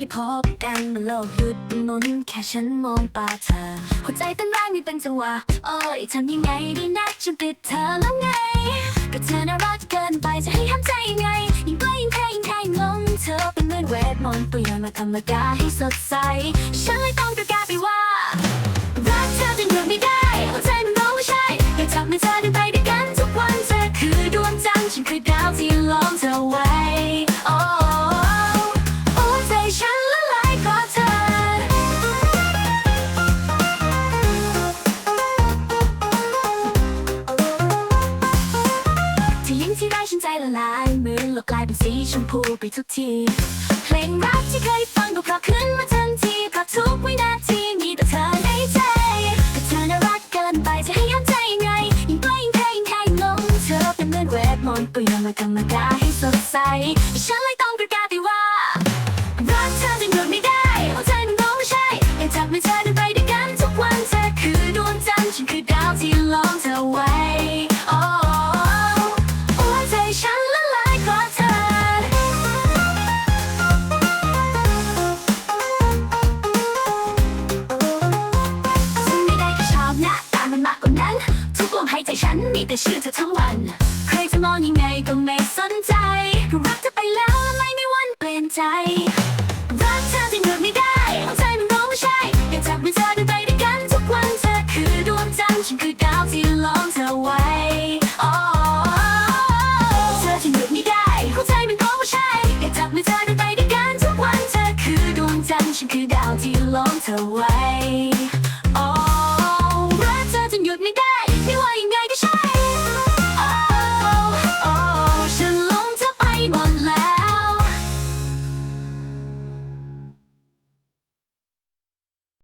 ได้พบกันมื่อโลกหยุดหมุนแค่ฉันมองตาเธอ หัวใจเต้นแรงไม่เป็นจังหวะโอ้ยทำยังไงดีนะจะติดเธอแล้วไงก็เธอน่ารักเกินไปจะให้ห้ามใจยังไงยิ่งใกล้ยิ่งแพ้ยิ่งแพ้ยิ่งลงเธอเป็นเหมือนเวทมนต์ตัวอย่างมาธรรมดาให้สดใสฉันเลยต้องประกาศไปว่ารักเธอจนหยุดไม่ได้หัวใจมันร้ว่าใช่อยากจับมือเธอเดินไปด้วยกันทุกวันเธอคือดวงจันทร์ฉันคือดาวที่ล้อมเธอไว้ ละลายเหมือนโลกกลายเป็นสีชมพูไปทุกที เพลงรักที่เคยฟังก็เพราะขึ้นมาทันทีเพราะทุกวินาทีมีแต่เธอในใจแต่เธอน่ารักเกินไปจะให้ย้ำใจยังไงยิ่งใกล้ยิ่งแพ้ยิ่งแพ้ยิ่งลงเธอเป็นเหมือนเวทมนต์ตัวอย่างมาธรรมดาให้สดใสฉันเลยต้องประกาศไปว่ารักเธอจนหยุดไม่ได้หัวใจมันร้องไม่ใช่อยากจับมือเธอเดินไปด้วยกันทุกวันเธอคือดวงจันทร์ฉันคือดาวที่ล้อมเธอไว้ ฉันมีแต่ชื่อเธอทั้งวัน ใครจะมองยังไงก็ไม่สนใจก็รักเธอไปแล้วและไม่มีวันเปลี่ยนใจ รักเธอจนหยุดไม่ได้หัวใจมันร้องว่าใช่อยากจับมือเธอเดินไปด้วยกันทุกวันเธอคือดวงจันทร์ฉันคือดาวที่ล้อมเธอไว้โอ้เธอจะหยุดไม่ได้หัวใจมันร้องว่าใช่อยากจับมือเธอเดินไปด้วยกันทุกวันเธอคือดวงจันทร์ฉันคือดาวที่ล้อมเธอไว้